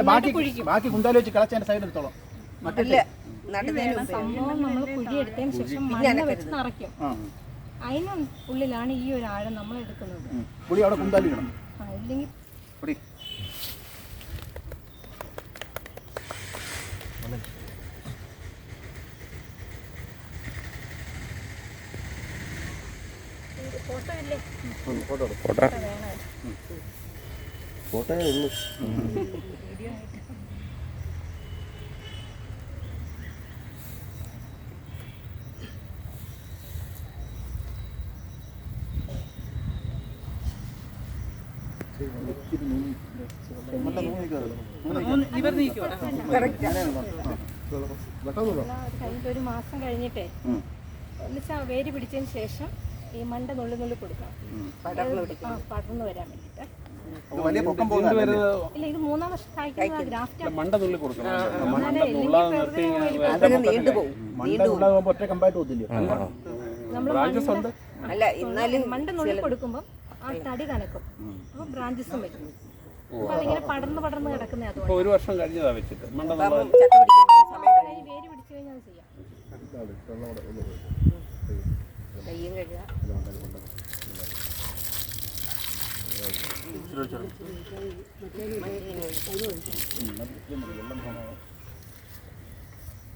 ബാക്കി ബാക്കി കുണ്ടാലി വെച്ച് കിളച്ചതിന്റെ സൈഡ് എടുത്തോളാം സംഭവം നമ്മൾ കുഴി എടുത്തതിന് ശേഷം മണ്ണ് വെച്ച് നിറയ്ക്കും. ആ. അതിന് ഉള്ളിലാണ് ഈ ഒരു ആഴം നമ്മൾ എടുക്കുന്നത്. അവിടെ കുണ്ടാലി ഇടണം. ആ, ഇല്ലെങ്കിൽ പുളി ഫോട്ടോ ഇല്ലേ? ഫോട്ടോ എടുക്കും ഫോട്ടോ ഉള്ളൂ കഴിഞ്ഞിട്ട് ഒരു മാസം കഴിഞ്ഞിട്ടേ എന്നുവെച്ചാൽ വേര് പിടിച്ചതിന് ശേഷം ഈ മണ്ട നുള്ളി നുള്ളി കൊടുക്കാം പടർന്ന് ആ പടർന്നു വരാൻ വേണ്ടിയിട്ട്. ഇത് വലിയ പൊക്കം ഇല്ല ഇത് മൂന്നാം വർഷം കായ്ക്കുന്ന ഗ്രാഫ്റ്റ് മണ്ട തുള്ളി കൊടുക്കണം അതങ്ങ് നീണ്ടുപോകും മണ്ട ഉണ്ടാകുമ്പോൾ ഒറ്റ കമ്പായിട്ട് പോകത്തില്ല നമ്മൾ അല്ല. എന്നാലും മണ്ട നുള്ളി കൊടുക്കുമ്പോൾ ആ തടി കനക്കും. അപ്പോൾ ബ്രാഞ്ചസും വരും. അപ്പൊ അതിങ്ങനെ പടർന്ന് പടർന്ന് കിടക്കുന്ന അതുകൊണ്ട്. ഒരു വർഷം കഴിഞ്ഞതാ വെച്ചിട്ട്. മണ്ട. വേര് പിടിച്ചു കഴിഞ്ഞാൽ ചെയ്യാം. കയ്യും കഴുകുക Pero yo no, yo.